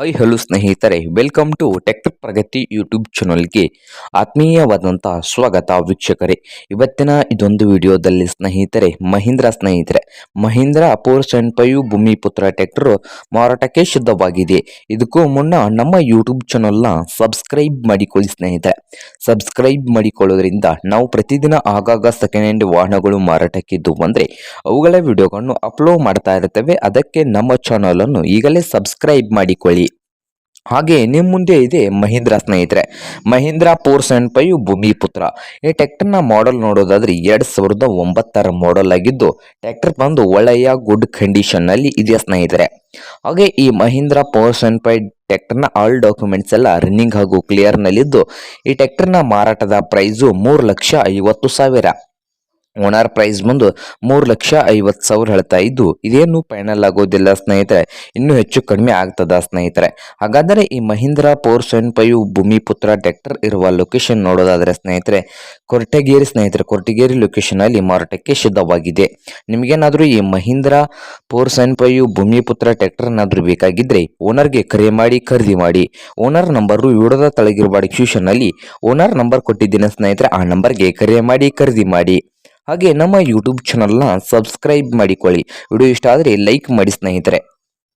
High hello ಸ್ನೇಹಿತರೆ. Welcome to tech Pragati YouTube ಚಾನಲ್ಗೆ ಆತ್ಮೀಯವಾದಂಥ ಸ್ವಾಗತ ವೀಕ್ಷಕರೇ. ಇವತ್ತಿನ ಇದೊಂದು ವಿಡಿಯೋದಲ್ಲಿ ಸ್ನೇಹಿತರೆ, ಮಹೀಂದ್ರ ಸ್ನೇಹಿತರೆ. Mahindra four seven five Bhumiputra tractor ಮಾರಾಟಕ್ಕೆ ಸಿದ್ಧವಾಗಿದೆ. ಇದಕ್ಕೂ ಮುನ್ನ ನಮ್ಮ ಯೂಟ್ಯೂಬ್ ಚಾನಲ್ನ ಸಬ್ಸ್ಕ್ರೈಬ್ ಮಾಡಿಕೊಳ್ಳಿ ಸ್ನೇಹಿತರೆ. ಸಬ್ಸ್ಕ್ರೈಬ್ ಮಾಡಿಕೊಳ್ಳೋದ್ರಿಂದ ನಾವು ಪ್ರತಿದಿನ ಆಗಾಗ ಸೆಕೆಂಡ್ ಹ್ಯಾಂಡ್ ವಾಹನಗಳು ಮಾರಾಟಕ್ಕಿದ್ದು ಬಂದರೆ, ಅವುಗಳ ವಿಡಿಯೋಗಳನ್ನು ಅಪ್ಲೋಡ್ ಮಾಡ್ತಾ ಇರ್ತೇವೆ. ಅದಕ್ಕೆ ನಮ್ಮ ಚಾನಲನ್ನು ಈಗಲೇ ಸಬ್ಸ್ಕ್ರೈಬ್ ಮಾಡಿಕೊಳ್ಳಿ. ಹಾಗೆ ನಿಮ್ಮ ಮುಂದೆ ಇದೆ ಮಹೀಂದ್ರ ಸ್ನೇಹಿತರೆ. Mahindra four seven five Bhumiputra. ಈ ಟ್ರ್ಯಾಕ್ಟರ್ನ ಮಾಡೆಲ್ ನೋಡೋದಾದ್ರೆ ಎರಡು ಸಾವಿರದ ಒಂಬತ್ತರ ಮಾಡೆಲ್ ಆಗಿದ್ದು, ಟ್ರ್ಯಾಕ್ಟರ್ ಬಂದು ಒಳ್ಳೆಯ ಗುಡ್ ಕಂಡೀಷನ್ನಲ್ಲಿ ಇದೆ ಸ್ನೇಹಿತರೆ. ಹಾಗೆ ಈ ಮಹೀಂದ್ರ ಫೋರ್ ಸೆವೆನ್ ಫೈವ್ ಟ್ರ್ಯಾಕ್ಟರ್ನ ಆಲ್ ಡಾಕ್ಯುಮೆಂಟ್ಸ್ ಎಲ್ಲ ರನ್ನಿಂಗ್ ಹಾಗೂ ಕ್ಲಿಯರ್ನಲ್ಲಿದ್ದು ಈ ಟ್ರ್ಯಾಕ್ಟರ್ನ ಮಾರಾಟದ ಪ್ರೈಸು ಮೂರು ಲಕ್ಷ ಐವತ್ತು ಸಾವಿರ. ಓನರ್ ಪ್ರೈಸ್ ಬಂದು ಮೂರು ಲಕ್ಷ ಐವತ್ತು ಸಾವಿರ ಹೇಳ್ತಾ ಇದ್ದು, ಇದೇನು ಫೈನಲ್ ಆಗೋದಿಲ್ಲ ಸ್ನೇಹಿತರೆ. ಇನ್ನೂ ಹೆಚ್ಚು ಕಡಿಮೆ ಆಗ್ತದ ಸ್ನೇಹಿತರೆ. ಹಾಗಾದರೆ ಈ Mahindra four seven five Bhumiputra tractor ಇರುವ ಲೊಕೇಶನ್ ನೋಡೋದಾದರೆ ಸ್ನೇಹಿತರೆ, ಕೊರಟಗೇರಿ ಸ್ನೇಹಿತರೆ, ಕೊರಟಗೇರಿ ಲೊಕೇಶನ್ ಅಲ್ಲಿ ಮಾರಾಟಕ್ಕೆ ಸಿದ್ಧವಾಗಿದೆ. ನಿಮಗೇನಾದರೂ ಈ Mahindra four seven five Bhumiputra tractor ಏನಾದರೂ ಬೇಕಾಗಿದ್ದರೆ ಓನರ್ಗೆ ಕರೆ ಮಾಡಿ, ಖರೀದಿ ಮಾಡಿ. ಓನರ್ ನಂಬರು ವಿಡಿಯೋದ ತಳಗಿರುವ ಡಿಸ್ಕ್ರಿಪ್ಷನ್ನಲ್ಲಿ ಓನರ್ ನಂಬರ್ ಕೊಟ್ಟಿದ್ದೀನಿ ಸ್ನೇಹಿತರೆ, ಆ ನಂಬರ್ಗೆ ಕರೆ ಮಾಡಿ, ಖರೀದಿ ಮಾಡಿ. ಹಾಗೆ ನಮ್ಮ ಯೂಟ್ಯೂಬ್ ಚಾನಲ್ನ ಸಬ್ಸ್ಕ್ರೈಬ್ ಮಾಡಿಕೊಳ್ಳಿ. ವಿಡಿಯೋ ಇಷ್ಟ ಆದರೆ ಲೈಕ್ ಮಾಡಿ ಸ್ನೇಹಿತರೆ.